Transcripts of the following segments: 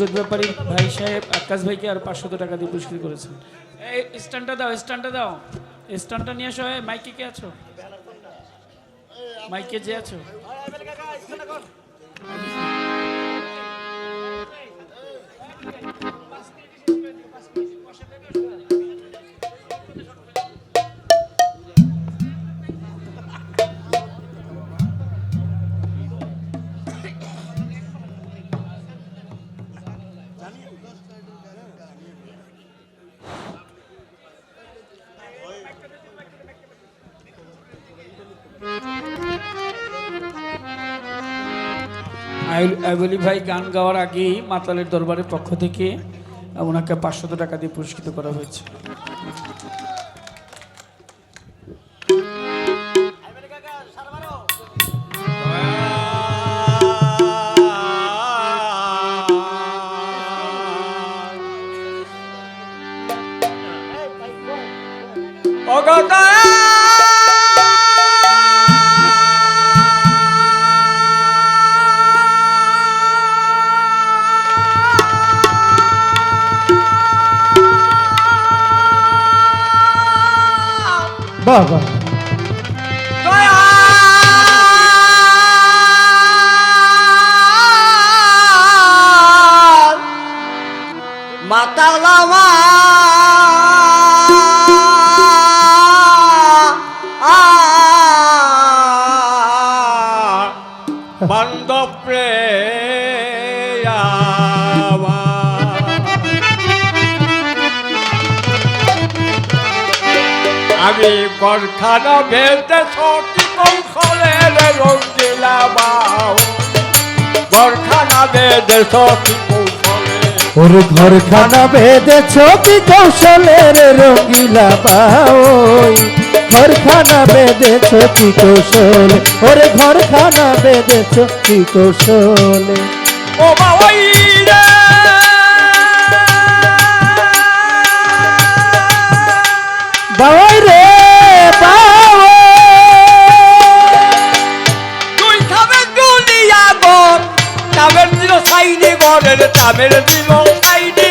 আমজদ ব্যাপারী ভাই সাহেব, আকাশ ভাইকে আর পাঁচশত টাকা দিয়ে পুরস্কৃত করেছেন। এই স্ট্যান্ডটা দাও স্ট্যান্ডটা দাও। স্ট্যান্ডটা নিয়ে আসো মাইকে কে আছো? মাইকে যে আছো? আইবলি ভাই গান গাওয়ার আগেই মাতালের দরবারের পক্ষ থেকে ওনাকে পাঁচশত টাকা দিয়ে পুরস্কৃত করা হয়েছে। বাবা মাতালামা আমি গরখানা ভেলতে সটি কৌশলের রঙ্গিলা বাউ গরখানা বেদে সটি কৌশলে ওরে ঘরখানা বেঁধেছ কি কৌশলের রঙ্গিলা পাওই ঘরখানা বেঁধেছ কি কৌশলে ওরে ঘরখানা বেঁধেছ কি কৌশলে। ও বাবাই সাইনি গরের তাবের দিল সাইনি।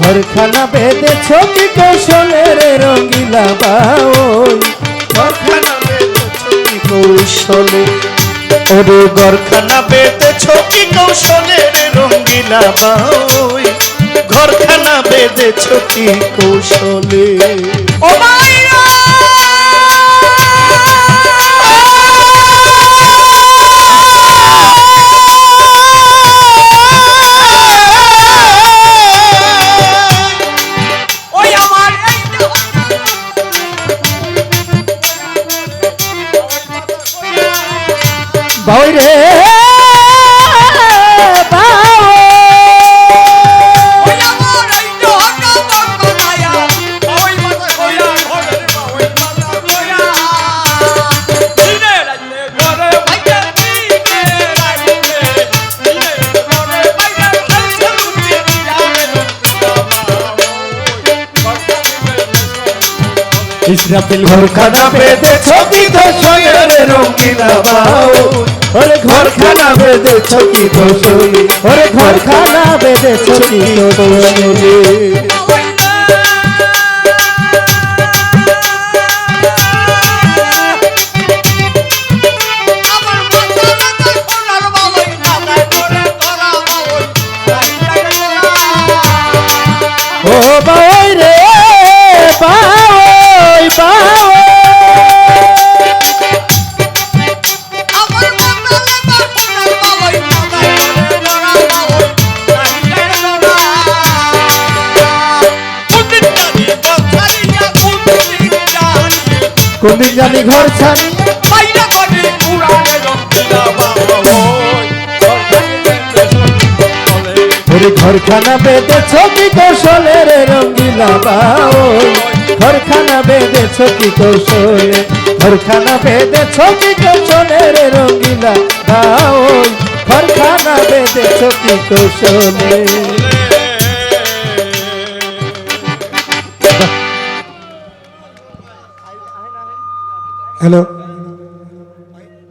ঘরখানি বেঁধেছ কি কৌশলের রঙ্গিলা বাওই ঘরখানা বেঁধেছ কি কৌশলে, ওরে ঘরখানা বেঁধেছ কি কৌশলের রঙ্গিলা বাওই ঘরখানা বেঁধেছ কি কৌশলে। ও বাউই ইসরাফিল ঘরখানা বাউই ওরে ঘরখানা বেঁধেছ কি কৌশলে ওরে ঘরখানা কৌশলে আমার মাথা ব্যথা সোনার বাবাই মাথায় করে ধরা বাবাই ও বাউই রে কোনদিন জানি ঘর ছাড়ি। বাইরে করে উড়ানে রক্তিলা বাবা ওই। বেঁধে ওরে ঘরখানা বেঁধেছ কি কৌশলের রঙ্গিলা বাউল ঘরখানা বেঁধেছ কি কৌশলে ঘরখানা বেঁধেছ কি কৌশলের রঙ্গিলা বাউল ঘরখানা বেঁধেছ কি কৌশলে ഹലോ